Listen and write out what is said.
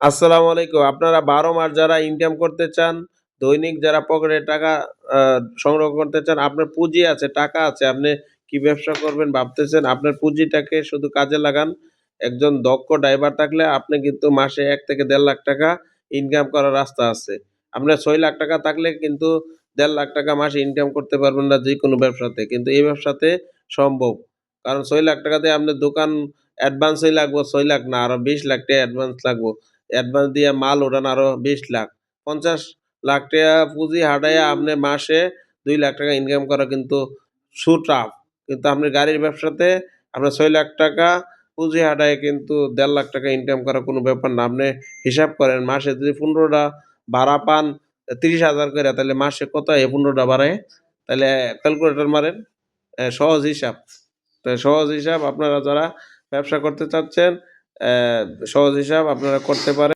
আসসালামু আলাইকুম। আপনারা বারো মাস যারা ইনকাম করতে চান, দৈনিক যারা পকেটে টাকা সংগ্রহ করতে চান, আপনার পুঁজি আছে, টাকা আছে, আপনি কি ব্যবসা করবেন ভাবতেছেন, আপনার পুঁজিটাকে শুধু কাজে লাগান। একজন দক্ষ ড্রাইভার থাকলে আপনি কিন্তু মাসে এক থেকে দেড় লাখ টাকা ইনকাম করার রাস্তা আছে। আপনার ছয় লাখ টাকা থাকলে কিন্তু দেড় লাখ টাকা মাসে ইনকাম করতে পারবেন না যে কোনো ব্যবসাতে। কিন্তু এই ব্যবসাতে সম্ভব। কারণ ছয় লাখ টাকাতে আপনার দোকান অ্যাডভান্সই লাগবো, ছয় লাখ না আরও বিশ লাখ টাকা অ্যাডভান্স লাগবো। অ্যাডভান্স দিয়ে মাল ওঠান আরও বিশ লাখ। পঞ্চাশ লাখ টাকা পুঁজি হাঁটাইয়া আপনি মাসে দুই লাখ টাকা ইনকাম করা কিন্তু সুটাফ কিন্তু আপনি গাড়ির ব্যবসাতে আপনার ছয় লাখ টাকা পুঁজি হাঁটায় কিন্তু দেড় লাখ টাকা ইনকাম করা কোনো ব্যাপার না। আপনি হিসাব করেন মাসে যদি পনেরোটা ভাড়া পান তিরিশ হাজার করে তাহলে মাসে কত হয় পনেরোটা ভাড়ায়? তাহলে ক্যালকুলেটর মারেন সহজ হিসাব। তো সহজ হিসাব আপনারা যারা ব্যবসা করতে চাচ্ছেন সহজ হিসাব আপনারা করতে পারেন।